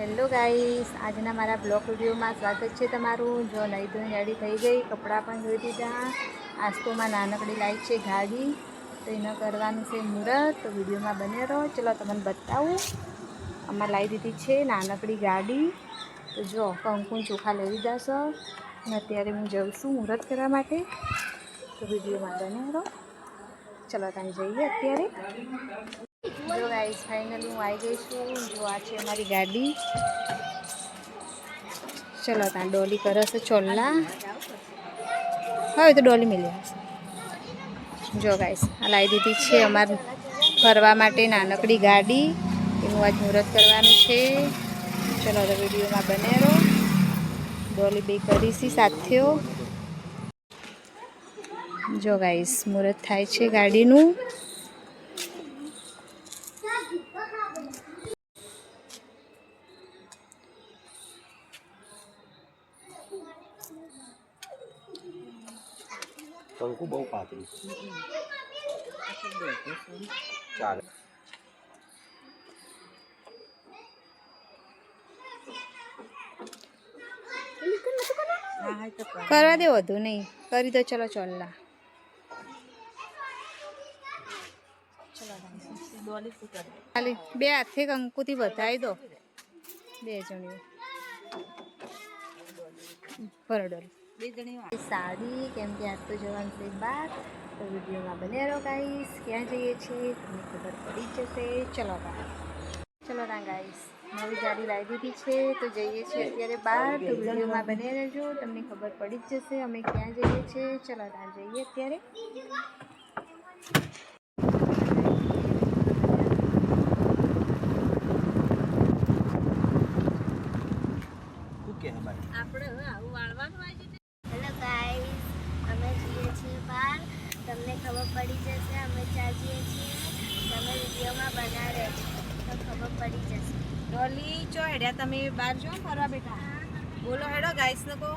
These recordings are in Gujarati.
હેલો ગાઈસ આજના મારા બ્લોગ વિડીયોમાં સ્વાગત છે તમારું. જો નહીં ધોઈને રેડી થઈ ગઈ, કપડાં પણ ધોઈ દીધા. આસ્તોમાં નાનકડી લાઈટ છે ગાડી, તો એનો કરવાનું છે મુહૂર્ત. તો વિડીયોમાં બને રહો. ચલો, તમને બતાવું. આમાં લાવી દીધી છે નાનકડી ગાડી. તો જો, કંકુન ચોખા લઈ લીધા છે. અને અત્યારે હું જઉં છું મુહૂર્ત કરવા માટે. તો વિડીયોમાં બને રહો. ચલો ત્યાં જઈએ અત્યારે. જો ગાઈસ ફાઇનલી હું આવી ગઈ છું. જો આ છે અમારી ગાડી. ચલો ત્યાં ડોલી કરે છે. હવે તો ડોલી મિલી જો ગાઈસ આ લાવી દીધી છે અમારે ફરવા માટે નાનકડી ગાડી. એનું આજ મુહૂર્ત કરવાનું છે. ચલો, હવે વિડીયોમાં બને રહો ડોલી બે કરીશી સાથીઓ જો ગાઈસ મુહૂર્ત થાય છે ગાડીનું. કંકુ બહુ પાતળી ચાલે. કરવા દે વધુ નહીં. કરી દો, ચલો, ચોલ્લા. ખાલી બે હાથે કંકુથી વધારી દો. બે જણીઓ. સાડી કેમ કે આજ તો જવાનું છે બાર. તો વિડીયોમાં બને રહો ગાઈસ ક્યાં જઈએ છીએ? તમને ખબર પડી જ જશે. ચલો બા ચલો ના ગાઈસ નવી ગાડી લાવી દીધી છે. તો જઈએ છીએ અત્યારે બહાર તો વિડીયોમાં બને રહેજો. તમને ખબર પડી જ જશે અમે ક્યાં જઈએ છીએ. ચલો ના જઈએ અત્યારે. શું કે ભાઈ હેલો ગાઈસ અમે જઈએ છીએ બહાર તમને ખબર પડી જશે અમે ચાલીએ છીએ. તમે વિડીયોમાં બનાવે તો ખબર પડી જશે. ડોલી ચો હેડ્યા તમે બહાર જો ફરવા બેઠા? બોલો હેડો ગાઈસ ને કહો.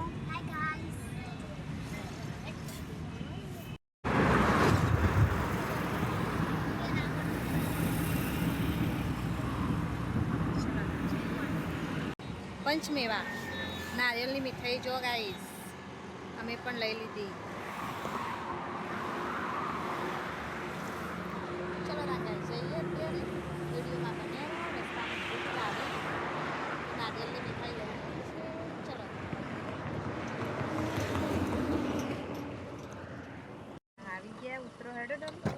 પંચમેવા. નારિયેળની મીઠાઈ જો ગાઈસ અમે પણ લઈ લીધી ચલો રાજા જઈએ અત્યારે વિડીયોમાં બન્યા રહો રસ્તામાં ભૂખ લાગે નારિયેળની મીઠાઈ લઈ લીધી છે ચલો આવી ગયા ઉતરો હેડો ડોલી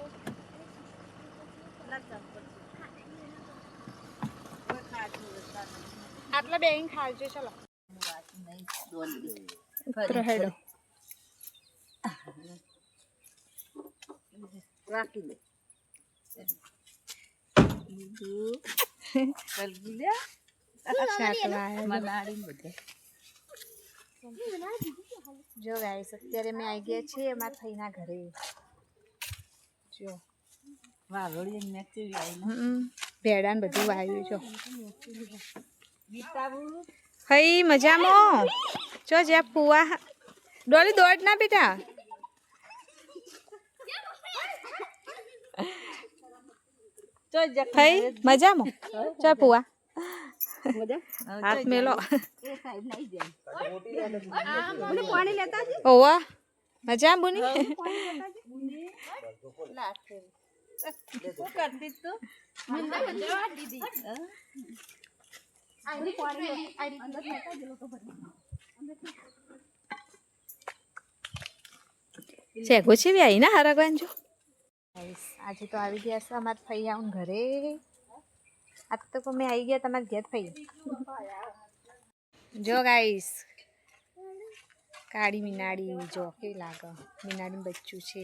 આટલા બેન ખાજો ચલો. રાખી દે. જો ગાઈસ અત્યારે મેં આવી ગયા છીએ અમારા ફઈના ઘરે. જો. હમ, ભેડા ને. બધું વાવ્યું જો ફઈ મજામાં જો જ્યાં ફુવા. ડોલી દોડ ના બેટા. ફઈ મજામાં. ચો પુવા હાથ મેલો. ઓવા મજા બુની? શેગો છે બી આવી ના હરગવાન જો. આજે તો આવી ગયા છે અમારા ફઈ આવું ઘરે. આજ તો મેં આવી ગયા તમારા ઘેર ફઈ જો ગાઈસ કાળી મીનાડી જો કેવી લાગે? મીનાડી બચ્ચું છે.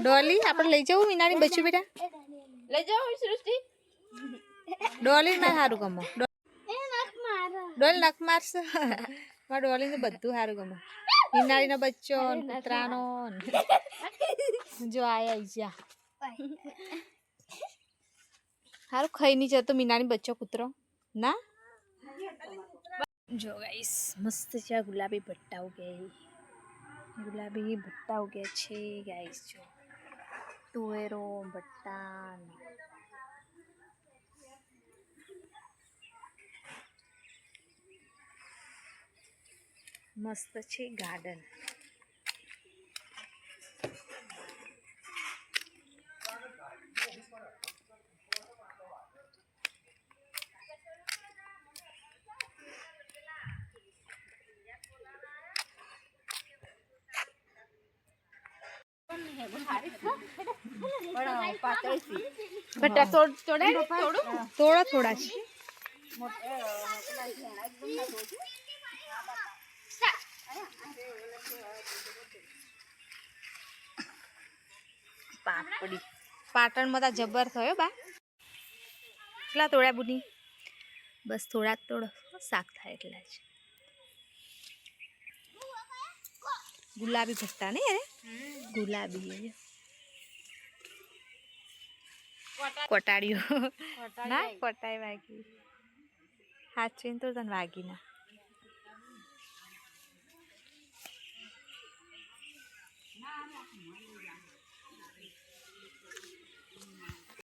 ડોલી આપણે લઈ જવું મીનાડી બચ્ચું બેટા? લઈ જાઓ સૃષ્ટિ ડોલી ના સારું ગમો. ડોલી ડોલ નખ મારશે. મારા ડોલીને બધું સારું ગમે. બચ્ચો ને કૂતરાનો. જો આયા આઈ જા. સારું ખાઈ નહીં જતો મીનાની બચ્ચો કૂતરો. ના? જો ગાઈસ મસ્ત છે ગુલાબી ભટ્ટા ઉગ્યા ગુલાબી ભટ્ટા ઉગ્યા છે ગાઈસ જો. તુવેરો ભટ્ટા મસ્ત છે ગાર્ડન. બટા તોડ તોડાય થોડું? થોડો થોડા છે. પાપડી. પાટણમાં તો જબર થયો બા. કેટલા તોડ્યા બુની? બસ થોડા તોડ. શાક થાય એટલા જ. ગુલાબી ભટ્ટા ને ગુલાબી કોટાડ્યું ના કોટાઈ વાગી. હાચવીને તો તને વાગી ના.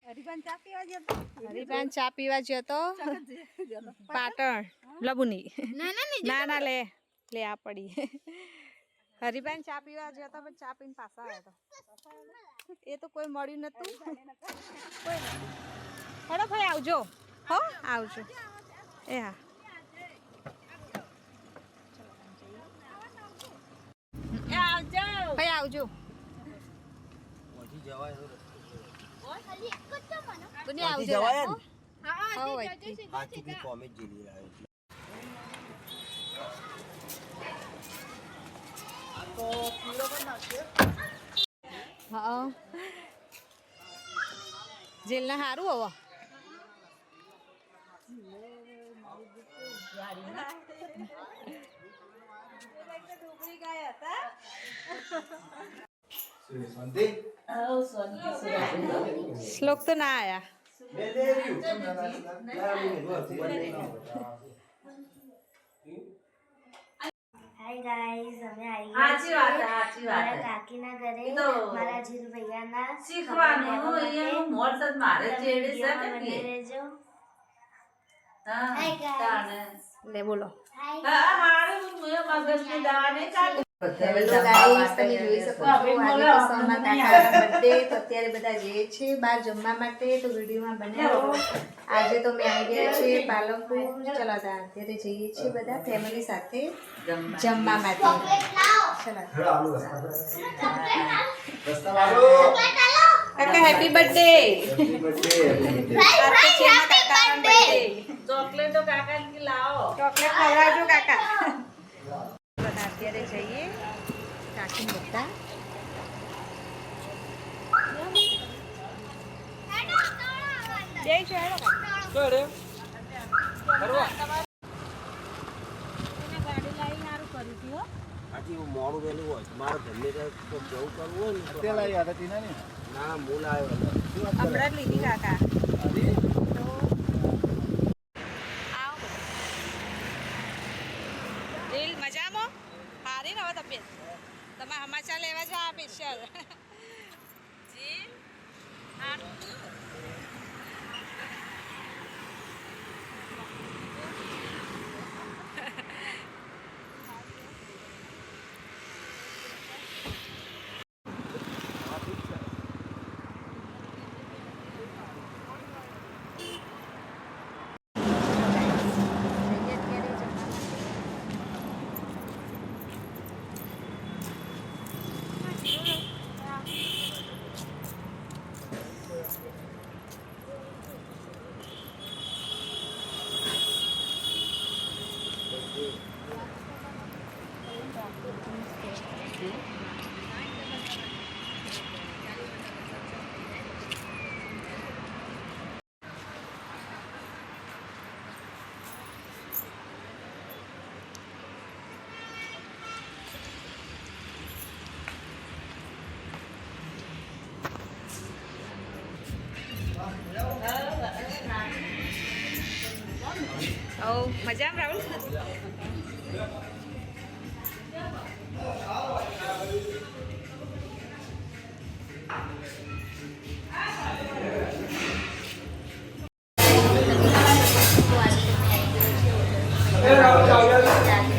હરિભાન ચા પીવા ગયો તો? પાટણ. લબુની. ના ના લે. લે આ પડી. હરિભાન ચા પીવા ગયો તો પણ ચા પીને પાછા આવ્યો હતો એ તો કોઈ મળ્યું નતું. કોઈ હડો ભાઈ આવજો. હો આવજો. એ હા. ભાઈ આવજો. જવાય. બુની ત્યાંથી આવજો જવાય હો. ને? હો વચ્ચે. આથી બી કોમે જ જેલી રહ્યો એટલે હા જેલના સારું હવે શ્લોક તો ના આયા હાય ગાઈઝ અમે આવી સાચી વાત છે, સાચી વાત મારા છે. કાકીના ઘરે એ તો મારા જીર ભૈયાના શીખવાનું ખબર લેવા અહીંયા માટે. મોર સદ મારે તમે ચેડે વિડીયોમાં શકે બને કે રહેજો. હા Hi guys. તાણે. લે બોલો હાય હા હારું મેં મગજની દવા નહીં ખાધી. હેલો ગાઈસ તમે જોઈ શકો છો આજે તો સોમા કાકાનો બર્થડે તો અત્યારે બધા જઈએ છે બહાર જમવા માટે તો વિડીયોમાં બનાવો આજે તો મેં આવી ગયા છે પાલનપુર ચલો અત્યારે જઈએ છીએ બધા ફેમિલી સાથે જમવા માટે ચલો કાકા હેપી બર્થડે આજે છે કાકાનો બર્થડે ચોકલેટો કાકા લાવો ચોકલેટ ખવડાવજો કાકા બધા અત્યારે જઈએ કાકી બધા જય છે હેડો આથી હું મોડું વહેલું હોય મારે ગમે જવું કરવું હોય ને તો ના? મૂળ આવ્યો જ લીધી કાકા. તો આવો. મજામાં? સારી ને હવે તબિયત. તમે સમાચાર લેવા જાઓ સ્પેશિયલ જી. હારું જઈએ અત્યારે જમવા માટે ઓ મજામાં રાહુલ? મારા કાકા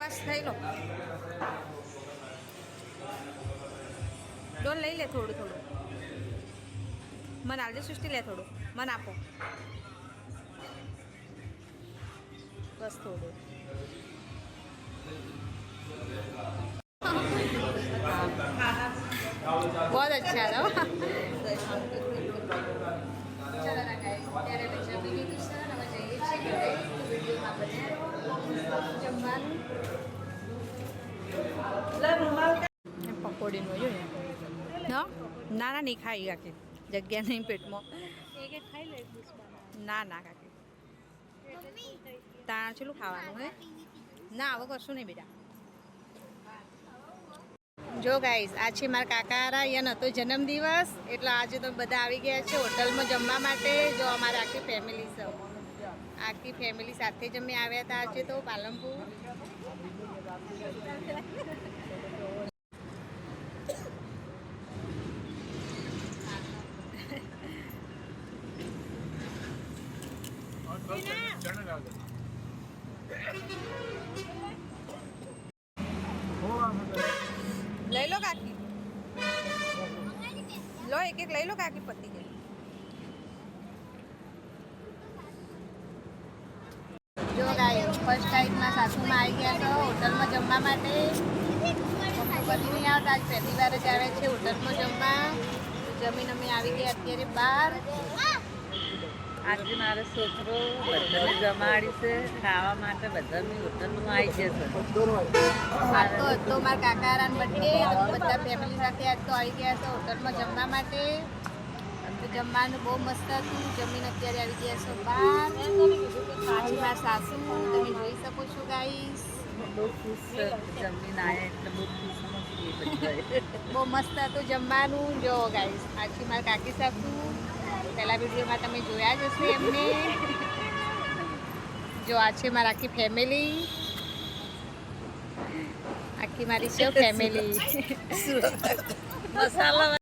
બસ થઈ લો ડોલ લઈ લે થોડું થોડું. મને આવજે સૃષ્ટિ લે થોડું. મને આપો. વિડીયોમાં બન્યા રહો. જમવાનું એમ પકોડીનું જોયું ને ના ના નહીં ખાઈ કાકી જગ્યા નહીં પેટમાં ના ના કાકી તાણ છેલ્લું ખાવાનું હે ના હવે કશું નહીં બેટા જો ગાઈસ આ છે મારા કાકારા યા નહોતો જન્મદિવસ, એટલે આજે તો બધા આવી ગયા છે હોટલમાં જમવા માટે. જો અમારા આખી ફેમિલી છે આખી ફેમિલી સાથે જ અમે આવ્યા હતા આજે તો, પાલનપુર. લઈ લો કાકી. લો, એક એક લઈ લો કાકી પતી જો ગાય ફર્સ્ટ ટાઈમમાં સાસુમાં આવી ગયા તો હોટલમાં જમવા માટે. કદી નહીં આવતા, આજ પહેલી વાર જ આવે છે હોટલમાં જમવા. જમીન અમે આવી ગયા અત્યારે બહાર. આજે મારો છોકરો બધાને જમાડી છે ખાવા માટે બધાની હોટલમાં આવી જશે આજ તો મારા કાકારાન બર્થડે બધા ફેમિલી સાથે આજ તો આવી ગયા છે હોટલમાં જમવા માટે. જમવાનું બહુ મસ્ત હતું. જમીન અત્યારે આવી ગયા છો બહાર. પાછી મારા સાસુ તમે જોઈ શકો છો ગાઈસ બહુ ખુશ જમીન આવ્યા એટલે બહુ ખુશ બહુ મસ્ત હતું જમવાનું. જો ગાઈસ પાછી મારા કાકી સાસુ. પહેલા વિડીયોમાં તમે જોયા જ હશે એમને. જો આ છે મારા આખી ફેમિલી આખી મારી છે ફેમિલી મસાલા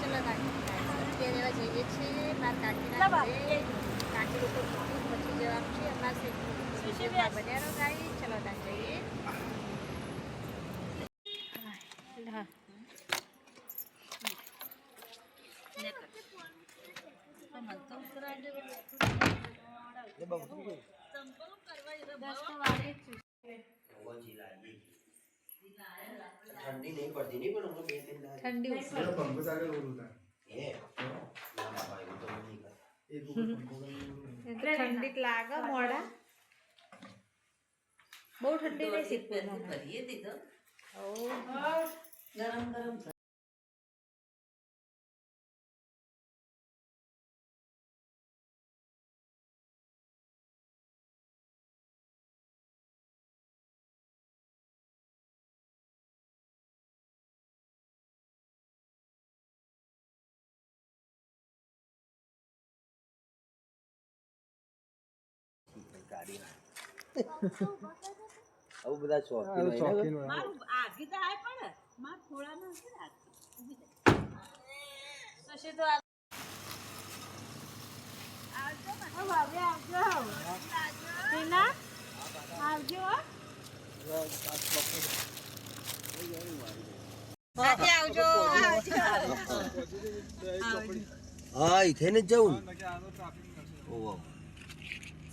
ચલો કાકી અત્યારે એવા જઈએ છીએ મારા કાકીના ઘરે કાકી લોકો પૂછ્યું પછી જવાબ છે અમારે વિડીયોમાં બન્યા રહો ગાઈ ચલો ત્યાં જઈએ હા ઠંડી નહીં પડતી નહીં પણ હમણાં બે ત્રણ ઠંડી ઉતરે. હે ના બાબા એવું તો નહીં. કરે ઠંડી લાગે મોડા. બહુ ઠંડી નહીં શીખવું કરીએ દીધો ગરમ ગરમ ગાડી આવું બધા શોખીન હોય મારું આગી તો આય પણ માર થોડા ના છે તો. આવજો હા. જ જવું ઓહો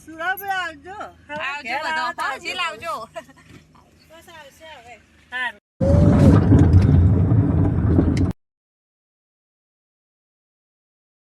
સુરાભાઈ આવજો. આવજો બધો. પાછી લાવજો બસ આવશે હવે. સારું